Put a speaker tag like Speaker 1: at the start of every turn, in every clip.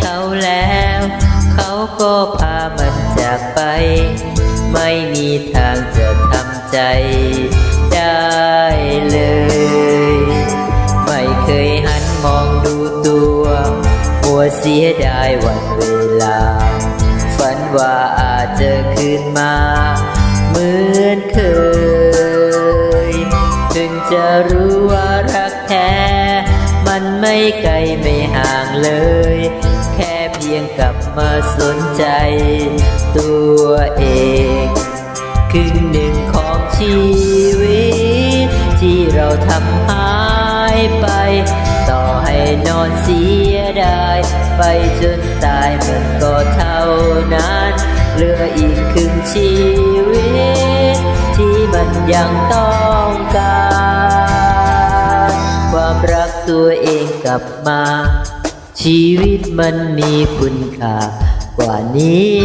Speaker 1: เขาแล้ว เขาก็พามันจากไป ไม่มีทางจะทำใจได้เลย ไม่เคยหันมองดูตัวหัวเสียดายวันเวลา ฝันว่าอาจจะคืนมา เหมือนเคย ถึงจะรู้ว่ารักแท้ มันไม่ไกลไม่ห่างเลย แค่เพียงกลับมาสนใจ ตัวเองครึ่งหนึ่งของชีวิต ที่เราทำหายไป ต่อให้นอนเสียดาย ไปจนตายมันก็เท่านั้น เหลืออีกครึ่งชีวิต ที่มันยังต้องการ ความรักตัวเอง กลับมา ชีวิตมันมีคุณค่ากว่านี้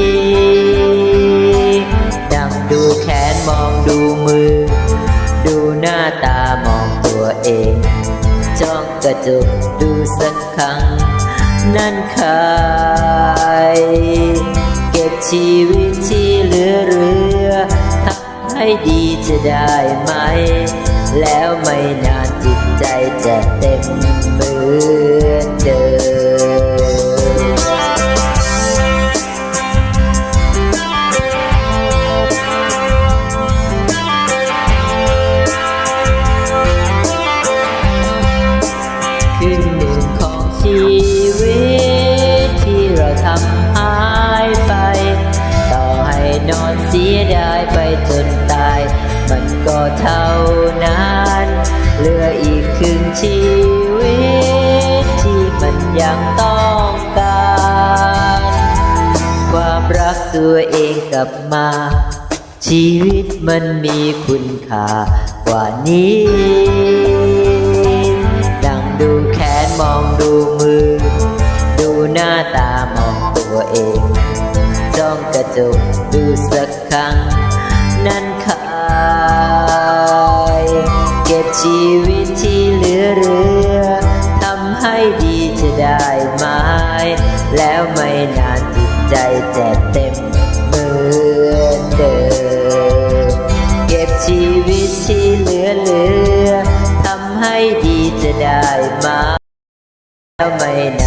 Speaker 1: ดังดูแขนมองดูมือ ดูหน้าตามองตัวเอง จ้องกระจกดูสักครั้ง นั่นใคร เก็บชีวิตที่เหลือเรือ ให้ดีจะได้ไหม แล้วไม่นานจิตใจจะเต็มเหมือนเดิมครึ่งหนึ่งของชีวิตที่เราทำ นอนเสียดายไปจนตาย มันก็เท่านั้น เหลืออีกครึ่งชีวิต ที่มันยังต้องการ ความรักตัวเองกลับมา ชีวิตมันมีคุณค่ากว่านี้ดังดูแขนมองดูมือ ดูหน้าตามองตัวเอง จ้องกระจกดูสักครั้ง นั่นใครเก็บชีวิตที่เหลือเรือทำให้ดีจะได้ไหมแล้วไม่นานจิตใจจะเต็มเหมือนเดิมเก็บชีวิตที่เหลือเหลือทำให้ดีจะได้ไหมแล้วไม่นาน